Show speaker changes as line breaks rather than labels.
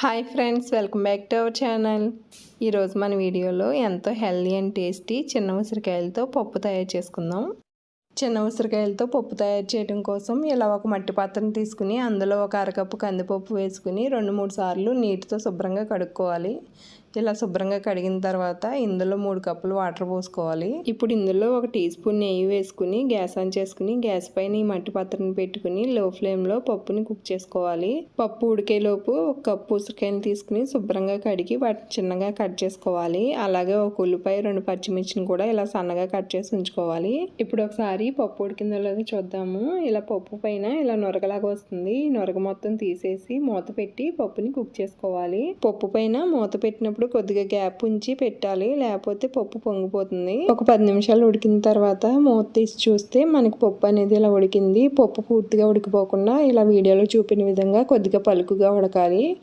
Hi friends welcome back to our channel. ఈరోజు మన వీడియోలో ఎంతో హెల్దీ అండ్ టేస్టీ చిన్న ఉసిరికాయలతో పప్పు తయారు చేసుకుందాం. చిన్న ఉసిరికాయలతో పప్పు తయారు చేయడం కోసం ఇలా ఒక మట్టి పాత్రను తీసుకుని అందులో ఒక అరకప్పు కందిపప్పు వేసుకుని రెండు మూడు సార్లు నీటితో శుభ్రంగా కడుక్కోవాలి. ఇలా శుభ్రంగా కడిగిన తర్వాత ఇందులో మూడు కప్పులు వాటర్ పోసుకోవాలి. ఇప్పుడు ఇందులో ఒక టీ స్పూన్ నెయ్యి వేసుకుని గ్యాస్ ఆన్ చేసుకుని గ్యాస్ పైన ఈ మట్టి పాత్రను పెట్టుకుని లో ఫ్లేమ్లో పప్పుని కుక్ చేసుకోవాలి. పప్పు ఉడికేలోపు ఒక కప్పు ఉసిరికాయలు తీసుకుని శుభ్రంగా కడిగి వాటిని చిన్నగా కట్ చేసుకోవాలి. అలాగే ఒక ఉల్లిపాయ రెండు పచ్చిమిర్చిని కూడా ఇలా సన్నగా కట్ చేసి ఉంచుకోవాలి. ఇప్పుడు ఒకసారి పప్పు ఉడికిందలో చూద్దాము. ఇలా పప్పు పైన ఇలా నొరగలాగా వస్తుంది. నొరగ మొత్తం తీసేసి మూత పెట్టి పప్పుని కుక్ చేసుకోవాలి. పప్పు పైన మూత పెట్టినప్పుడు కొద్దిగా గ్యాప్ ఉంచి పెట్టాలి. లేకపోతే పప్పు పొంగిపోతుంది. ఒక పది నిమిషాలు ఉడికిన తర్వాత మూత తీసి చూస్తే మనకి పప్పు అనేది ఇలా ఉడికింది. పప్పు పూర్తిగా ఉడికిపోకుండా ఇలా వీడియోలో చూపిన విధంగా కొద్దిగా పలుకుగా ఉడకాలి.